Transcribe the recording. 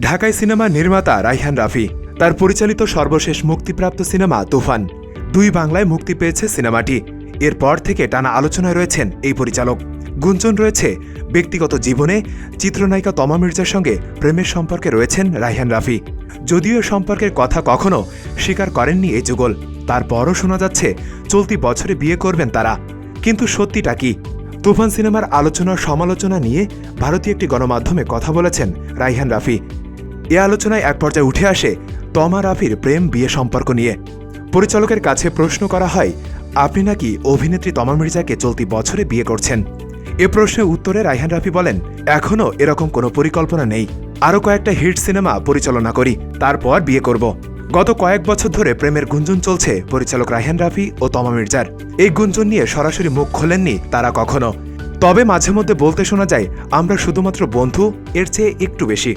ঢাকায় সিনেমা নির্মাতা রাইহান রাফি, তার পরিচালিত সর্বশেষ মুক্তিপ্রাপ্ত সিনেমা তুফান। দুই বাংলায় মুক্তি পেয়েছে সিনেমাটি। এরপর থেকে টানা আলোচনায় রয়েছেন এই পরিচালক। গুঞ্জন রয়েছে, ব্যক্তিগত জীবনে চিত্রনায়িকা তমা মির্জার সঙ্গে প্রেমের সম্পর্কে রয়েছেন রাইহান রাফি। যদিও সম্পর্কের কথা কখনো স্বীকার করেননি এই যুগল, তারপরও শোনা যাচ্ছে, চলতি বছরে বিয়ে করবেন তারা। কিন্তু সত্যিটা কি? তুফান সিনেমার আলোচনা সমালোচনা নিয়ে ভারতীয় একটি গণমাধ্যমে কথা বলেছেন রাইহান রাফি। এ আলোচনায় এক পর্যায়ে উঠে আসে তমা রাফির প্রেম বিয়ে সম্পর্ক নিয়ে। পরিচালকের কাছে প্রশ্ন করা হয়, আপনি নাকি অভিনেত্রী তমা মির্জাকে চলতি বছরে বিয়ে করছেন? এ প্রশ্নের উত্তরে রাইহান রাফি বলেন এখনও এরকম কোনো পরিকল্পনা নেই। আরও কয়েকটা হিট সিনেমা পরিচালনা করি, তারপর বিয়ে করব। গত কয়েক বছর ধরে প্রেমের গুঞ্জন চলছে পরিচালক রাইহান রাফি ও তমা মির্জার। এই গুঞ্জন নিয়ে সরাসরি মুখ খোলেননি তারা কখনো। তবে মাঝে মধ্যে বলতে শোনা যায়, আমরা শুধুমাত্র বন্ধু, এর চেয়ে একটু বেশি।